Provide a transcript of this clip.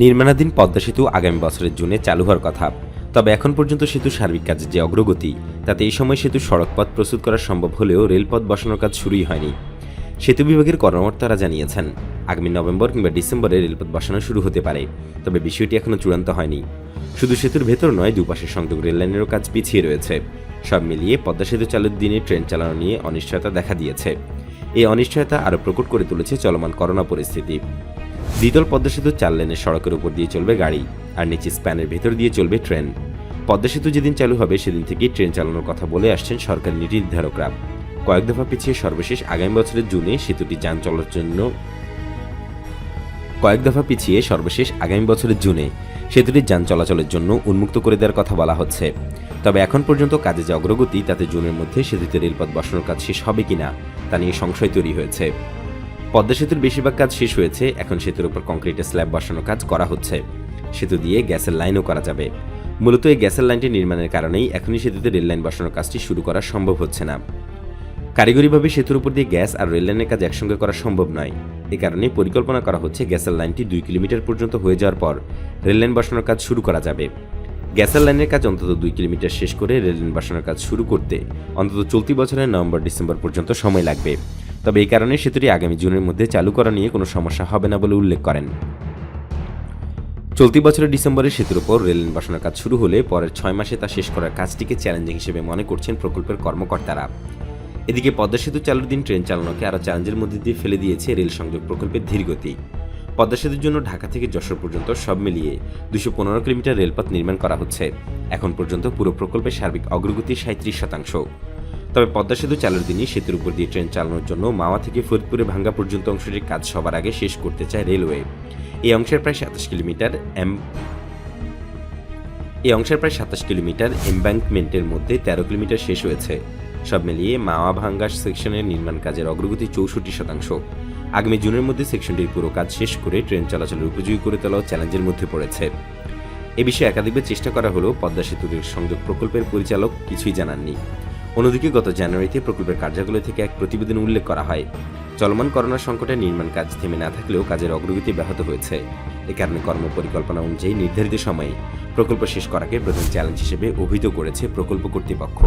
নির্মাণাধীন পদ্মা সেতু আগামী বছরের জুনে চালু হওয়ার কথা। তবে এখন পর্যন্ত সেতুর সার্বিক কাজের যে অগ্রগতি, তাতে এই সময় সেতুর সড়কপথ প্রস্তুত করা সম্ভব হলেও রেলপথ বসানোর কাজ শুরুই হয়নি। সেতু বিভাগের কর্মকর্তারা জানিয়েছেন, আগামী নভেম্বর কিংবা ডিসেম্বরে রেলপথ বসানো শুরু হতে পারে, তবে বিষয়টি এখনও চূড়ান্ত হয়নি। শুধু সেতুর ভেতর নয় দুপাশের সংযোগ রেললাইনেরও কাজ পিছিয়ে রয়েছে। সব মিলিয়ে পদ্মা সেতু চালুর দিনে ট্রেন চালানো নিয়ে অনিশ্চয়তা দেখা দিয়েছে। এই অনিশ্চয়তা আরও প্রকট করে তুলেছে চলমান করোনা পরিস্থিতি। দ্বিতল পদ্মা সেতু চার লেনের সড়কের উপর দিয়ে চলবে গাড়ি, আর নিচে স্প্যানের ভেতর দিয়ে চলবে ট্রেন। পদ্মা সেতু যেদিন চালু হবে, সেদিন থেকেই ট্রেন চালানোর কথা বলে আসছেন সরকারি নীতি নির্ধারকরা। কয়েক দফা পিছিয়ে সর্বশেষ আগামী বছরের জুনে সেতুটি যান চলার জন্য কয়েক দফা পিছিয়ে সর্বশেষ আগামী বছরের জুনে সেতুটির যান চলাচলের জন্য উন্মুক্ত করে দেওয়ার কথা বলা হচ্ছে। তবে এখন পর্যন্ত কাজে যে অগ্রগতি, তাতে জুনের মধ্যে সেতুতে রেলপথ বসানোর কাজ শেষ হবে কিনা, তা নিয়ে সংশয় তৈরি হয়েছে। পদ্মা সেতুর বেশিরভাগ কাজ শেষ হয়েছে, এখন সেতুর উপর কংক্রিটের স্ল্যাব বসানোর কাজ করা হচ্ছে। সেতু দিয়ে গ্যাসের লাইনও করা যাবে। মূলত এই গ্যাসের লাইনটি নির্মাণের কারণেই এখনই সেতুতে রেল লাইন বসানোর কাজটি শুরু করা সম্ভব হচ্ছে না। কারিগরিভাবে সেতুর উপর দিয়ে গ্যাস আর রেল লাইনের কাজ একসঙ্গে করা সম্ভব নয়। এ কারণে পরিকল্পনা করা হচ্ছে গ্যাসের লাইনটি দুই কিলোমিটার পর্যন্ত হয়ে যাওয়ার পর রেল লাইন বসানোর কাজ শুরু করা যাবে। গ্যাসের লাইনের কাজ অন্তত দুই কিলোমিটার শেষ করে রেল লাইন বসানোর কাজ শুরু করতে অন্তত চলতি বছরের নভেম্বর ডিসেম্বর পর্যন্ত সময় লাগবে। তবে এই কারণে সেতুটি আগামী জুনের মধ্যে চালু করা নিয়ে কোনো সমস্যা হবে না বলে উল্লেখ করেন। চলতি বছরের ডিসেম্বরে সেতুর উপর রেল বসানোর কাজ শুরু হলে পরের ছয় মাসে তা শেষ করার কাজটিকে চ্যালেঞ্জিং হিসেবে মনে করছেন প্রকল্পের কর্মকর্তারা। এদিকে পদ্মা সেতু চালুর দিন ট্রেন চালানোকে আরও চ্যালেঞ্জের মধ্যে দিয়ে ফেলে দিয়েছে রেল সংযোগ প্রকল্পের ধীরগতি পদ্মা সেতুর জন্য ঢাকা থেকে যশোর পর্যন্ত সব মিলিয়ে দুশো পনেরো কিলোমিটার রেলপথ নির্মাণ করা হচ্ছে। এখন পর্যন্ত পুরো প্রকল্পের সার্বিক অগ্রগতি সাঁত্রিশ শতাংশ। তবে পদ্মা সেতু চালুর দিনই সেতুর উপর দিয়ে ট্রেন চালানোর জন্য মাওয়া থেকে ফরিদপুরে ভাঙ্গা পর্যন্ত অংশটির কাজ সবার আগে শেষ করতে চায় রেলওয়ে। এই অংশের প্রায় সাতাশ কিলোমিটার এম এই অংশের প্রায় সাতাশ কিলোমিটার এমব্যাঙ্কমেন্টের মধ্যে তেরো কিলোমিটার শেষ হয়েছে। সব মিলিয়ে মাওয়া ভাঙ্গা সেকশনের নির্মাণ কাজের অগ্রগতি চৌষট্টি শতাংশ। আগামী জুনের মধ্যে সেকশনটির পুরো কাজ শেষ করে ট্রেন চলাচলের উপযোগী করে তোলাও চ্যালেঞ্জের মধ্যে পড়েছে। এ বিষয়ে একাধিকবার চেষ্টা করা হলেও পদ্মা সেতুর সংযোগ প্রকল্পের পরিচালক কিছুই জানাননি। অন্যদিকে গত জানুয়ারিতে প্রকল্পের কার্যালয় থেকে এক প্রতিবেদন উল্লেখ করা হয়। চলমান করোনা সংকটে নির্মাণ কাজ থেমে না থাকলেও কাজের অগ্রগতি ব্যাহত হয়েছে। এ কারণে কর্ম পরিকল্পনা অনুযায়ী নির্ধারিত সময়ে প্রকল্প শেষ করাকে প্রধান চ্যালেঞ্জ হিসেবে অভিহিত করেছে প্রকল্প কর্তৃপক্ষ।